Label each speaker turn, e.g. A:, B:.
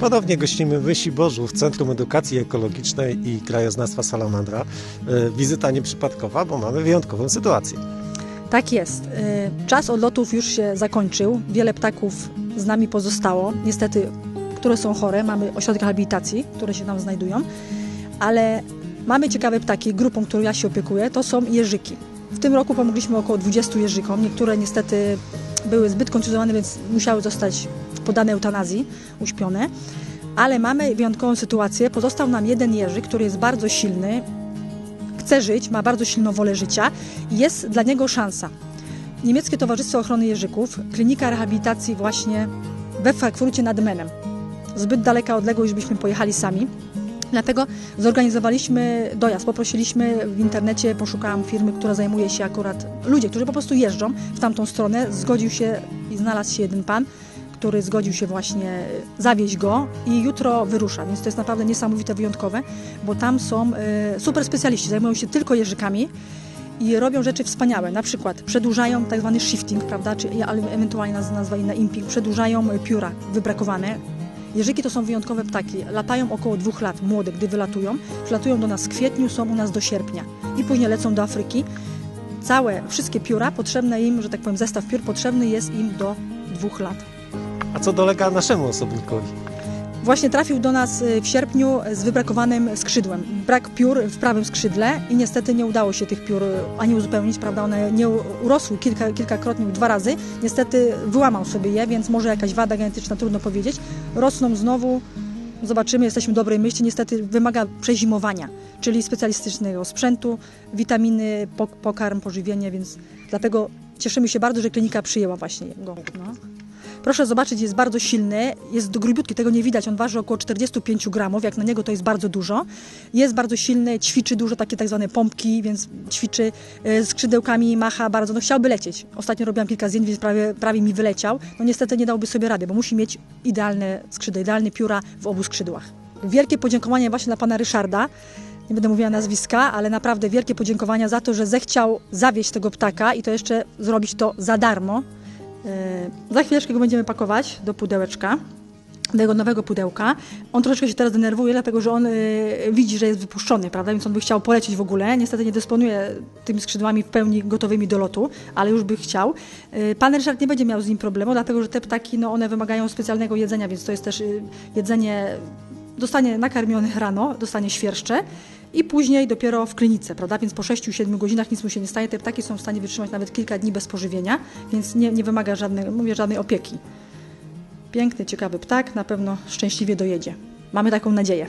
A: Ponownie gościmy w Wysi Bożów, Centrum Edukacji Ekologicznej i Krajoznawstwa Salamandra. E, Wizyta nieprzypadkowa, bo mamy wyjątkową sytuację.
B: Tak jest. Y, Czas odlotów już się zakończył. Wiele ptaków z nami pozostało. Niestety, które są chore. Mamy ośrodek rehabilitacji, które się tam znajdują. Ale mamy ciekawe ptaki. Grupą, którą ja się opiekuję, to są jeżyki. W tym roku pomogliśmy około 20 jeżykom. Niektóre niestety były zbyt kontuzjowane, więc musiały zostać podane eutanazji, uśpione. Ale mamy wyjątkową sytuację. Pozostał nam jeden jeżyk, który jest bardzo silny, chce żyć, ma bardzo silną wolę życia i jest dla niego szansa. Niemieckie Towarzystwo Ochrony Jeżyków, klinika rehabilitacji właśnie we Frankfurcie nad Menem. Zbyt daleka odległość, byśmy pojechali sami. Dlatego zorganizowaliśmy dojazd. Poprosiliśmy w internecie, poszukałam firmy, która zajmuje się akurat, ludzie, którzy po prostu jeżdżą w tamtą stronę. Zgodził się i znalazł się jeden pan, który zgodził się właśnie zawieźć go i jutro wyrusza, więc to jest naprawdę niesamowite, wyjątkowe, bo tam są e, super specjaliści, zajmują się tylko jeżykami i robią rzeczy wspaniałe, na przykład przedłużają tak zwany shifting, prawda, czy ewentualnie naz- nazwa inna imping, przedłużają e, pióra wybrakowane. Jeżyki to są wyjątkowe ptaki, latają około dwóch lat, młode, gdy wylatują, przylatują do nas w kwietniu, są u nas do sierpnia i później lecą do Afryki. Całe, wszystkie pióra potrzebne im, że tak powiem, zestaw piór potrzebny jest im do dwóch lat.
A: A co dolega naszemu osobnikowi?
B: Właśnie trafił do nas y, w sierpniu z wybrakowanym skrzydłem. Brak piór w prawym skrzydle i niestety nie udało się tych piór y, ani uzupełnić, prawda? One nie urosły kilka, kilkakrotnie, dwa razy. Niestety wyłamał sobie je, więc może jakaś wada genetyczna, trudno powiedzieć. Rosną znowu, zobaczymy, jesteśmy dobrej myśli. Niestety wymaga przezimowania, czyli specjalistycznego sprzętu, witaminy, pok- pokarm, pożywienie, więc dlatego cieszymy się bardzo, że klinika przyjęła właśnie go. No. Proszę zobaczyć, jest bardzo silny, jest grubiutki, tego nie widać, on waży około 45 gramów, jak na niego to jest bardzo dużo. Jest bardzo silny, ćwiczy dużo, takie tak zwane pompki, więc ćwiczy e, skrzydełkami, macha bardzo, no chciałby lecieć. Ostatnio robiłam kilka zdjęć, więc prawie, prawie mi wyleciał. No niestety nie dałby sobie rady, bo musi mieć idealne skrzydła, idealne pióra w obu skrzydłach. Wielkie podziękowanie właśnie dla pana Ryszarda, nie będę mówiła nazwiska, ale naprawdę wielkie podziękowania za to, że zechciał zawieźć tego ptaka i to jeszcze zrobić to za darmo. E, Za chwileczkę go będziemy pakować do pudełeczka, do jego nowego pudełka. On troszeczkę się teraz denerwuje, dlatego że on e, widzi, że jest wypuszczony, prawda? Więc on by chciał polecieć w ogóle. Niestety nie dysponuje tymi skrzydłami w pełni gotowymi do lotu, ale już by chciał. E, Pan Ryszard nie będzie miał z nim problemu, dlatego że te ptaki, no one wymagają specjalnego jedzenia, więc to jest też e, jedzenie dostanie nakarmionych rano, dostanie świerszcze i później dopiero w klinice, prawda? Więc po 6-7 godzinach nic mu się nie staje. Te ptaki są w stanie wytrzymać nawet kilka dni bez pożywienia, więc nie, nie wymaga żadnej, mówię, żadnej opieki. Piękny, ciekawy ptak, na pewno szczęśliwie dojedzie. Mamy taką nadzieję.